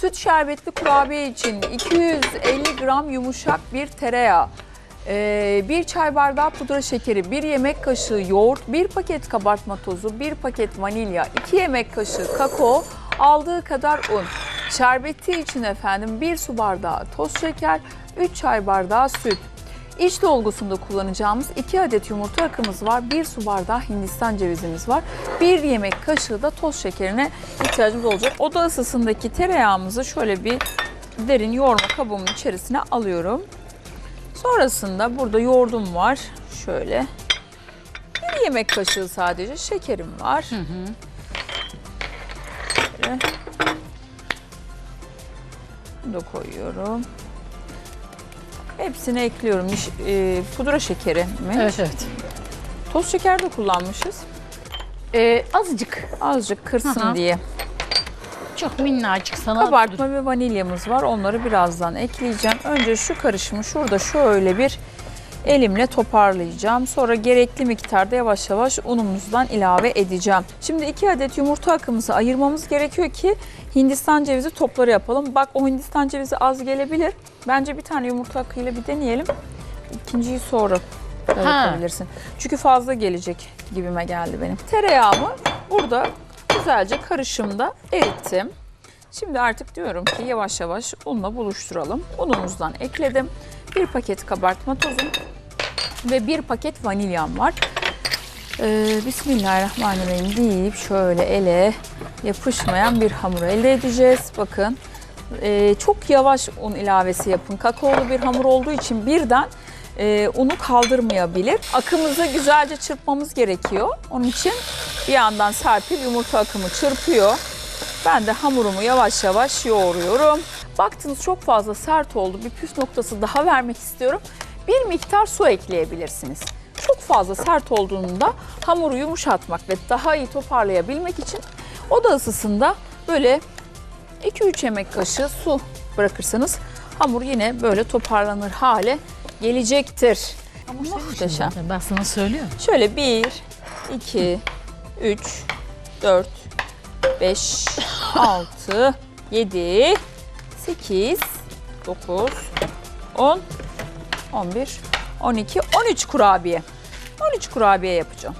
Süt şerbetli kurabiye için 250 gram yumuşak bir tereyağı, ee, bir çay bardağı pudra şekeri, bir yemek kaşığı yoğurt, bir paket kabartma tozu, bir paket vanilya, iki yemek kaşığı kakao, aldığı kadar un. Şerbeti için efendim bir su bardağı toz şeker, 3 çay bardağı süt. İç dolgusunda kullanacağımız 2 adet yumurta akımız var. 1 su bardağı hindistan cevizimiz var. 1 yemek kaşığı da toz şekerine ihtiyacımız olacak. Oda ısısındaki tereyağımızı şöyle bir derin yoğurma kabımın içerisine alıyorum. Sonrasında burada yoğurdum var. Şöyle. Bir yemek kaşığı sadece şekerim var. Şöyle. Bunu da koyuyorum. Hepsini ekliyorum. Niş- e, pudra şekeri mi? Evet evet. Toz şeker de kullanmışız. Ee, azıcık, Azıcık kırsın hı. diye. çok minnacık sana. Kabartma ve vanilyamız var. Onları birazdan ekleyeceğim. Önce şu karışımı şurada şöyle bir elimle toparlayacağım. Sonra gerekli miktarda yavaş yavaş unumuzdan ilave edeceğim. Şimdi iki adet yumurta akımızı ayırmamız gerekiyor ki Hindistan cevizi topları yapalım. Bak o Hindistan cevizi az gelebilir. Bence bir tane yumurta akıyla bir deneyelim. İkinciyi sonra da yapabilirsin. Çünkü fazla gelecek gibime geldi benim. Tereyağımı burada güzelce karışımda erittim. Şimdi artık diyorum ki yavaş yavaş unla buluşturalım. Unumuzdan ekledim. Bir paket kabartma tozum ve bir paket vanilyam var. Ee, Bismillahirrahmanirrahim deyip şöyle ele yapışmayan bir hamur elde edeceğiz. Bakın Ee, çok yavaş un ilavesi yapın. Kakaolu bir hamur olduğu için birden e, unu kaldırmayabilir. Akımızı güzelce çırpmamız gerekiyor. Onun için bir yandan Serpil yumurta akımı çırpıyor. Ben de hamurumu yavaş yavaş yoğuruyorum. Baktınız çok fazla sert oldu. Bir püf noktası daha vermek istiyorum. Bir miktar su ekleyebilirsiniz. Çok fazla sert olduğunda hamuru yumuşatmak ve daha iyi toparlayabilmek için oda ısısında böyle 2-3 yemek kaşığı su bırakırsanız hamur yine böyle toparlanır hale gelecektir. Muhteşem. Ben sana söylüyorum. Şöyle 1, 2, 3, 4, 5, 6, 7, 8, 9, 10, 11, 12, 13 kurabiye. 13 kurabiye yapacağım.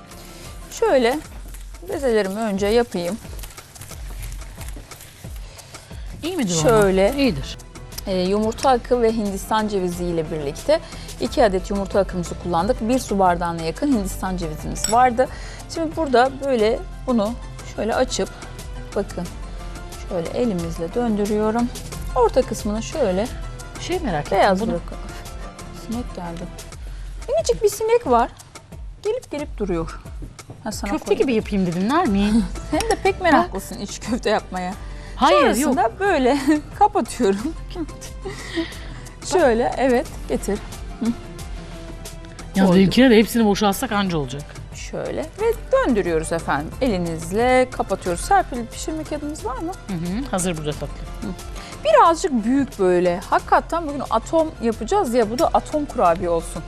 Şöyle bezelerimi önce yapayım. İyi midir? Şöyle. İyidir. Ee, yumurta akı ve hindistan cevizi ile birlikte 2 adet yumurta akımızı kullandık. 1 su bardağına yakın hindistan cevizimiz vardı. Şimdi burada böyle bunu şöyle açıp bakın şöyle elimizle döndürüyorum. Orta kısmını şöyle Şey merak ettim. beyaz bunu-. Sinek geldi. Minicik bir sinek var. Gelip gelip duruyor. Ha, sana Köfte koyayım. gibi yapayım dedim. Der miyim? Sen de pek meraklısın iç köfte yapmaya. Hayır yok. Sonrasında böyle kapatıyorum. Şöyle evet getir. Ya Oldu. benimkine de hepsini boşaltsak anca olacak. Şöyle ve döndürüyoruz efendim. Elinizle kapatıyoruz. Serpil pişirme kağıdımız var mı? Hı hı. Hazır burada tatlı. Birazcık büyük böyle. Hakikaten bugün atom yapacağız ya bu da atom kurabiye olsun.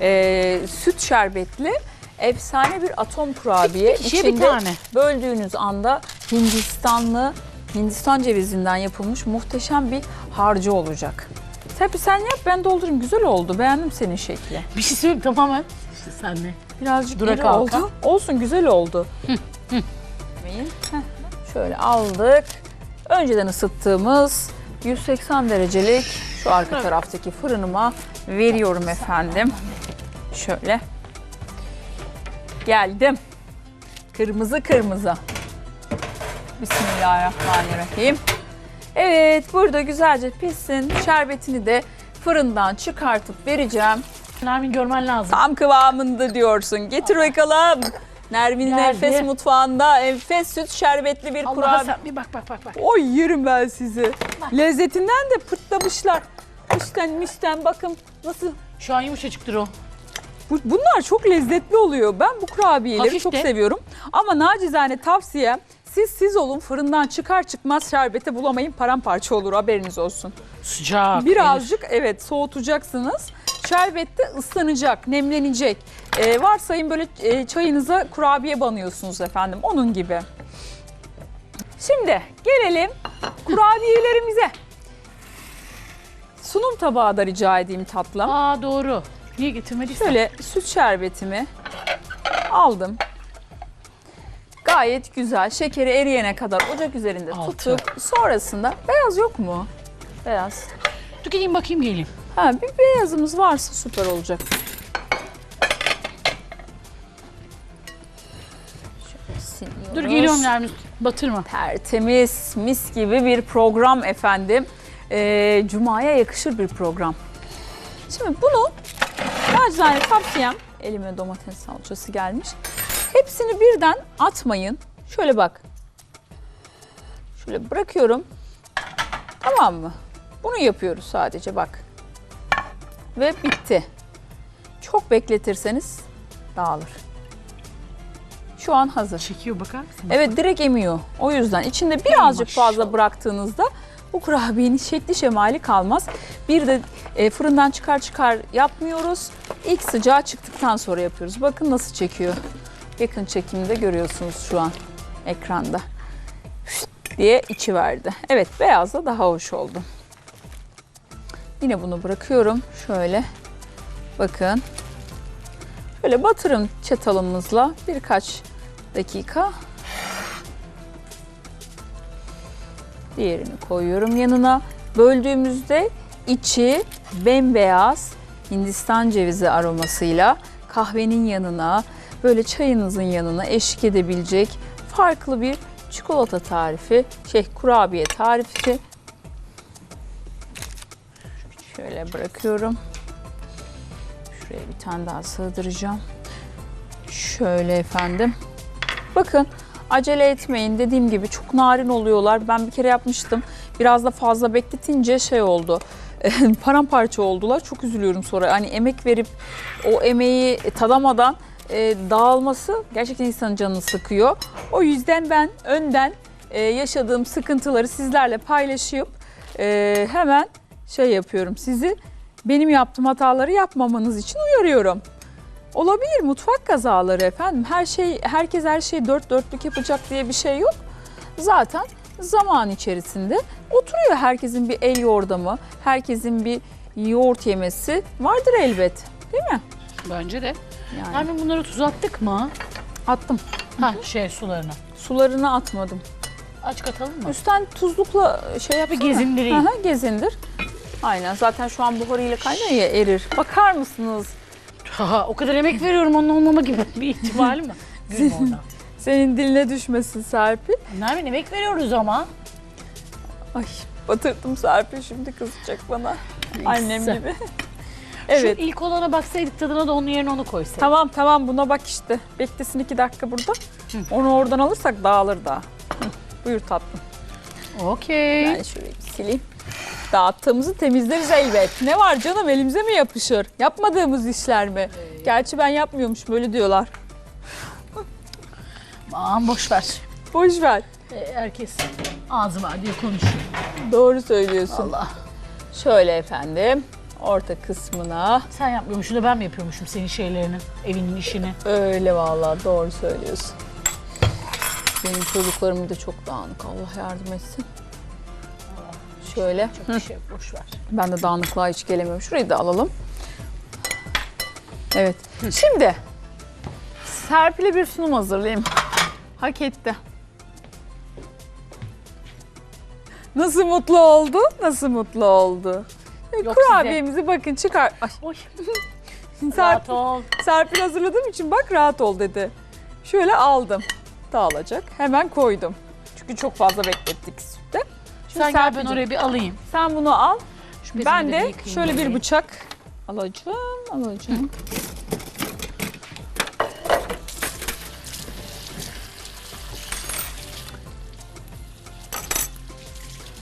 Ee, süt şerbetli efsane bir atom kurabiye. Bir kişiye bir İçinde tane. böldüğünüz anda Hindistanlı, Hindistan cevizinden yapılmış muhteşem bir harcı olacak. Serpil sen yap ben doldurayım. Güzel oldu. Beğendim senin şekli. Bir şey söyleyeyim tamamen. İşte senle. Birazcık Dura iri kalka. oldu. Olsun güzel oldu. Demeyin. Heh, Şöyle aldık. Önceden ısıttığımız 180 derecelik şu arka taraftaki fırınıma veriyorum efendim. Şöyle. Geldim. Kırmızı kırmızı. Bismillahirrahmanirrahim. Evet burada güzelce pişsin. Şerbetini de fırından çıkartıp vereceğim. Nermin görmen lazım. Tam kıvamında diyorsun. Getir bakalım. Nermin'in Geldi. enfes mutfağında enfes süt şerbetli bir Allah'a kurabiye. sen bir bak bak bak bak. Oy yerim ben sizi. Lezzetinden de pırtlamışlar. Üstten müsten bakın nasıl. Şu an yumuşacıktır o. Bu- Bunlar çok lezzetli oluyor. Ben bu kurabiyeleri Hafif çok de. seviyorum. Ama nacizane tavsiye siz siz olun fırından çıkar çıkmaz şerbete bulamayın paramparça olur haberiniz olsun. Sıcak. Birazcık evet soğutacaksınız. Şerbet de ıslanacak, nemlenecek. Ee, varsayın böyle e, çayınıza kurabiye banıyorsunuz efendim. Onun gibi. Şimdi gelelim kurabiyelerimize. Sunum tabağı da rica edeyim tatlım. Aa doğru. Niye getirmediysen? Şöyle süt şerbetimi aldım. Gayet güzel. Şekeri eriyene kadar ocak üzerinde Altı. tuttuk. Sonrasında beyaz yok mu? Beyaz. Dur gideyim bakayım geleyim. Ha, bir beyazımız varsa süper olacak. Dur geliyorum Nermin. Batırma. Tertemiz, mis gibi bir program efendim. Ee, Cuma'ya yakışır bir program. Şimdi bunu nacizane tavsiyem, elime domates salçası gelmiş. Hepsini birden atmayın. Şöyle bak. Şöyle bırakıyorum. Tamam mı? Bunu yapıyoruz sadece bak. Ve bitti. Çok bekletirseniz dağılır. Şu an hazır. Çekiyor bakar mısın? Evet direkt emiyor. O yüzden içinde birazcık fazla bıraktığınızda bu kurabiyenin şekli şemali kalmaz. Bir de e, fırından çıkar çıkar yapmıyoruz. İlk sıcağı çıktıktan sonra yapıyoruz. Bakın nasıl çekiyor. Yakın çekimde görüyorsunuz şu an ekranda. Şşt diye içi verdi. Evet beyaz da daha hoş oldu. Yine bunu bırakıyorum. Şöyle bakın. Şöyle batırın çatalımızla birkaç dakika. Diğerini koyuyorum yanına. Böldüğümüzde içi bembeyaz Hindistan cevizi aromasıyla kahvenin yanına, böyle çayınızın yanına eşlik edebilecek farklı bir çikolata tarifi, şey kurabiye tarifi. Şöyle bırakıyorum. Şuraya bir tane daha sığdıracağım. Şöyle efendim. Bakın acele etmeyin. Dediğim gibi çok narin oluyorlar. Ben bir kere yapmıştım. Biraz da fazla bekletince şey oldu. Paramparça oldular. Çok üzülüyorum sonra. Hani emek verip o emeği tadamadan e, dağılması gerçekten insanın canını sıkıyor. O yüzden ben önden e, yaşadığım sıkıntıları sizlerle paylaşıp e, hemen şey yapıyorum. Sizi benim yaptığım hataları yapmamanız için uyarıyorum. Olabilir mutfak kazaları efendim. Her şey herkes her şeyi dört dörtlük yapacak diye bir şey yok. Zaten zaman içerisinde oturuyor herkesin bir el yordamı, herkesin bir yoğurt yemesi vardır elbet. Değil mi? Bence de. Yani Nermin bunları tuz attık mı? attım. Ha şey sularına. Sularını atmadım. Aç katalım mı? Üstten tuzlukla şey yap. Bir gezindireyim. Aha, gezindir. Aynen zaten şu an buharıyla kaynıyor ya erir. Bakar mısınız? Ha, o kadar emek veriyorum onun olmama gibi bir ihtimali mi? Gülme oradan. Senin diline düşmesin Serpil. Nermin emek veriyoruz ama. Ay batırdım Serpil şimdi kızacak bana. Annem gibi. evet. Şu ilk olana baksaydık tadına da onun yerine onu koysaydık. Tamam tamam buna bak işte. Beklesin iki dakika burada. Onu oradan alırsak dağılır da. Hı, Buyur tatlım. Okey. Ben şurayı sileyim. Dağıttığımızı temizleriz elbet. Ne var canım elimize mi yapışır? Yapmadığımız işler mi? Gerçi ben yapmıyormuşum öyle diyorlar. Aman boş ver. Boş ver. E, herkes ağzı var diye konuşuyor. Doğru söylüyorsun. Allah. Şöyle efendim orta kısmına. Sen yapmıyormuşsun da ben mi yapıyormuşum senin şeylerini, evinin işini? Öyle vallahi doğru söylüyorsun. Benim çocuklarım de çok dağınık. Allah yardım etsin. Şöyle. Çok bir şey yok, boş ver. Ben de dağınıklığa hiç gelemiyorum. Şurayı da alalım. Evet. Şimdi Serpil'e bir sunum hazırlayayım. Hak etti. Nasıl mutlu oldu? Nasıl mutlu oldu? Yok Kurabiyemizi bakın çıkar. Ay, Oy. Serpil, Rahat ol. Serpil hazırladığım için bak rahat ol dedi. Şöyle aldım. Dağılacak. Hemen koydum. Çünkü çok fazla beklettik sütte. Şimdi Sen gel ben Serpil'cim, oraya bir alayım. Sen bunu al. Şu bezimi Ben de yıkayayım şöyle bir orayı. bıçak alacağım, alacağım.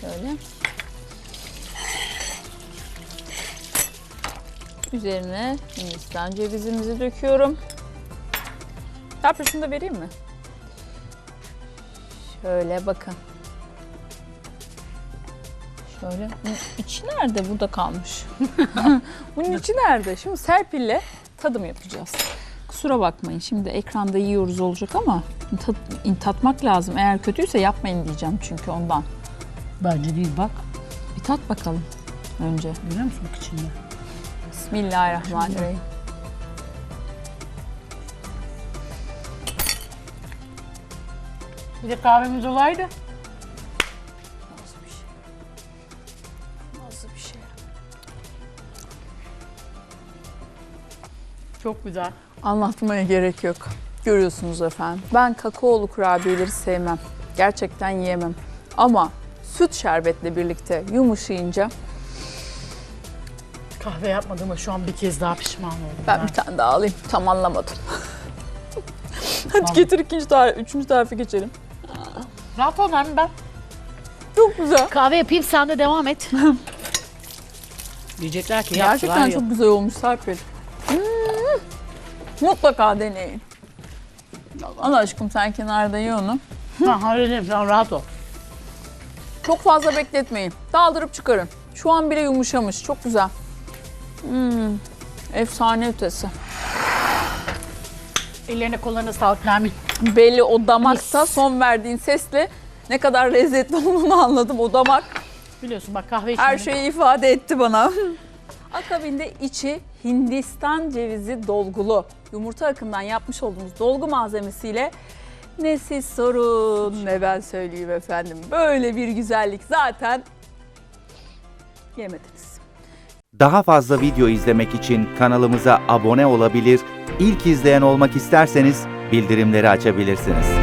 Şöyle. Üzerine Hindistan cevizimizi döküyorum. Serpil şunu da vereyim mi? Şöyle bakın. Şöyle. Bunun içi nerede? Burada kalmış. Bunun içi nerede? Şimdi Serpil'le tadım yapacağız. kusura bakmayın. Şimdi ekranda yiyoruz olacak ama tat- tatmak lazım. Eğer kötüyse yapmayın diyeceğim çünkü ondan. Bence değil bak. Bir tat bakalım önce. Görüyor musun bak içinde? Bismillahirrahmanirrahim. Bir de kahvemiz olaydı. Çok güzel. Anlatmaya gerek yok. Görüyorsunuz efendim. Ben kakaolu kurabiyeleri sevmem. Gerçekten yiyemem. Ama süt şerbetle birlikte yumuşayınca Kahve yapmadığıma şu an bir kez daha pişman oldum. ben bir tane daha alayım. Tam anlamadım. Hadi getir ikinci tarif, üçüncü tarife geçelim. Rahat ol ben. Çok güzel. Kahve yapayım sen de devam et. Diyecekler ki yaptılar Gerçekten ya. çok güzel olmuş Serpil. Mutlaka deneyin. Allah aşkım sen kenarda ye onu. Ha, halledeyim sen rahat ol. Çok fazla bekletmeyin. Daldırıp çıkarın. Şu an bile yumuşamış. Çok güzel. Hmm. Efsane ötesi. Ellerine kollarına sağlık Nermin. Belli o damakta son verdiğin sesle ne kadar lezzetli olduğunu anladım. O damak Biliyorsun bak kahve içmedim. her şeyi ifade etti bana. Akabinde içi Hindistan cevizi dolgulu. Yumurta akından yapmış olduğumuz dolgu malzemesiyle ne siz sorun ne ben söyleyeyim efendim. Böyle bir güzellik zaten yemediniz. Daha fazla video izlemek için kanalımıza abone olabilir, ilk izleyen olmak isterseniz bildirimleri açabilirsiniz.